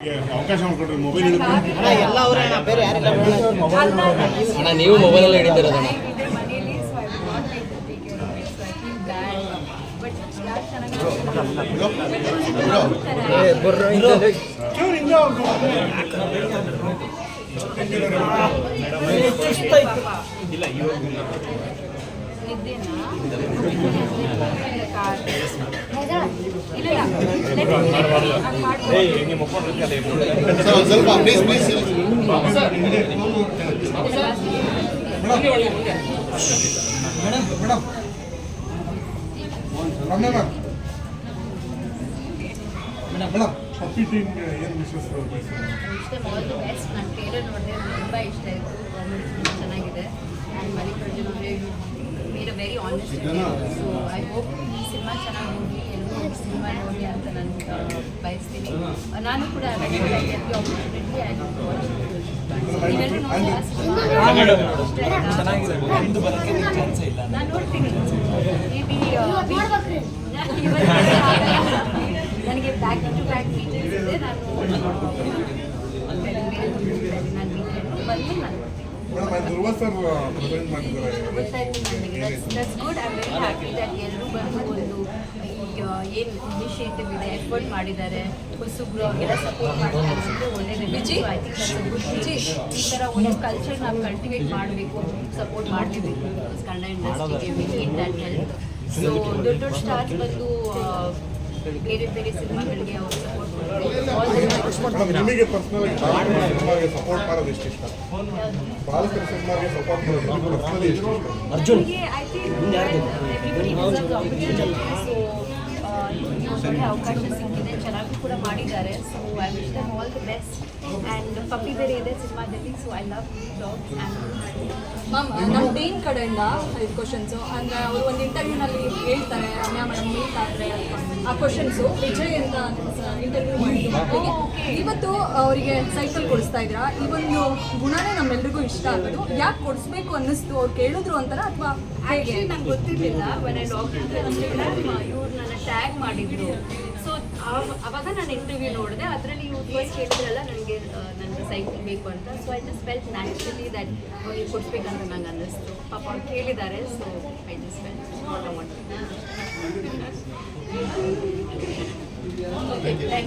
ಅವಕಾಶ ಮಾಡ್ಕೊಡ್ರಿ ಮೊಬೈಲ್ ಅಣ್ಣ ಎಲ್ಲ ಅವರೇ ಅಣ್ಣ ಬೇರೆ ಯಾರಿಲ್ಲ ಅಣ್ಣ ನೀವು ಮೊಬೈಲಲ್ಲಿ ಹಿಡಿತಿರೋದಣ್ಣ ಮನೇಲಿ ಸೊ ಮೇಡಮ್ ಟೀಮ್ ಏನು madam madam all the best ನನ್ನ ಟ್ರೇಲರ್ ನೋಡಿದೆ ತುಂಬ ಸೊ ಐ ಹೋಪ್ ಈ ಸಿನಿಮಾ ಚೆನ್ನಾಗಿ ನೋಡಿ ಎಲ್ಲರೂ ಸಿನಿಮಾ ನೋಡಿ ಅಂತ ನಾನು ಬಯಸ್ತೀನಿ. ನಾನು ಕೂಡ ಆಪರ್ಚುನಿಟಿ ನಾನು ನೋಡ್ತೀನಿ. ಮೇ ಬಿ ನನಗೆ ಬ್ಯಾಕ್ ಟು ಬ್ಯಾಕ್ ಮೀಟಿಂಗ್ಸ್ ಇದೆ. ನಾನು ನಾನು ಬಂದು ನಾನು ದಟ್ ಎಲ್ಲರೂ ಬಂದು ಒಂದು ಈಗ ಏನು ಇನಿಷಿಯೇಟಿವ್ ಇದೆ ಎಫರ್ಟ್ ಮಾಡಿದ್ದಾರೆ. ಹೊಸಬ್ರು ಅವ್ರಿಗೆಲ್ಲ ಸಪೋರ್ಟ್ ಮಾಡ್ತಾರೆ ಒಳ್ಳೆಯದು ಈ ಥರ ಒಳ್ಳೆ ಕಲ್ಚರ್ ನಾವು ಕಲ್ಟಿವೇಟ್ ಮಾಡಬೇಕು ಸಪೋರ್ಟ್ ಮಾಡ್ತೀವಿ. ಕನ್ನಡ ಇಂಡಸ್ಟ್ರಿಗೆ we need that help so ದೊಡ್ಡ ದೊಡ್ಡ ಸ್ಟಾರ್ಸ್ ಬಂದು ಬೇರೆ ಬೇರೆ ಸಿನಿಮಾಗಳಿಗೆ ಅವರು ನಿಮಗೆ ಪರ್ಸನಲ್ ಆಗಿ ಸಪೋರ್ಟ್ ಮಾಡೋದು ಎಷ್ಟು ಇಷ್ಟ? ಬಾಲಕರ ಸಿನಿಮಾಗೆ ಸಪೋರ್ಟ್ ಮಾಡೋದು ಪರ್ಸನಲಿ ಎಷ್ಟು ಇಷ್ಟ? Arjun I think everybody deserves opportunity so ಒಳ್ಳೆ ಅವಕಾಶ ಸಿಕ್ಕಿದೆ ಚೆನ್ನಾಗಿ ಕೂಡ ಮಾಡಿದ್ದಾರೆ. So I wish them all the best and puppy ಬೇರೆ ಇದೆ ಸಿನಿಮಾದಲ್ಲಿ so I love dog ma'am ನಮ್ಮ ಟೀಮ್ ಕಡೆಯಿಂದ ಐದು ಕ್ವಶನ್ಸು ಅಂದರೆ ಅವರು ಒಂದು ಇಂಟರ್ವ್ಯೂನಲ್ಲಿ ಹೇಳ್ತಾರೆ ರಮ್ಯಾ ಮೇಡಮ್ ಮೀಟ್ ಆದರೆ ಆ ಕ್ವಶನ್ಸು ವಿಜಯ್ ಅಂತ ಇಂಟರ್ವ್ಯೂ ಮಾಡಿದ್ರು ಇವತ್ತು ಅವರಿಗೆ ಸೈಕಲ್ ಕೊಡಿಸ್ತಾ ಇದ್ದೀರಾ ಈ ಒಂದು ಗುಣನೇ ನಮ್ಮೆಲ್ರಿಗೂ ಇಷ್ಟ ಆಗೋದು. ಯಾಕೆ ಕೊಡಿಸ್ಬೇಕು ಅನ್ನಿಸ್ತು? ಅವ್ರು ಕೇಳಿದ್ರು ಅಂತಾರ ಅಥವಾ ಹೇಗೆ? ನಂಗೆ ಗೊತ್ತಿರಲಿಲ್ಲ. Into Instagram ಇವ್ರು ನನ್ನ ಟ್ಯಾಗ್ ಮಾಡಿದ್ರು. ಸೊ ಅವಾಗ ನಾನು ಇಂಟರ್ವ್ಯೂ ನೋಡಿದೆ. ಅದರಲ್ಲಿ ಇವ್ರು ಫಸ್ಟ್ ಕೇಳಿದ್ರಲ್ಲ ನನಗೆ ನನಗೆ ಸೈಕಲ್ ಬೇಕು ಅಂತ. So I just felt naturally that ಅವ್ರಿಗೆ ಕೊಡ್ಬೇಕಂತ ನಂಗೆ ಅನ್ನಿಸ್ತು. ಪಾಪ ಅವ್ರು ಕೇಳಿದ್ದಾರೆ. So I just felt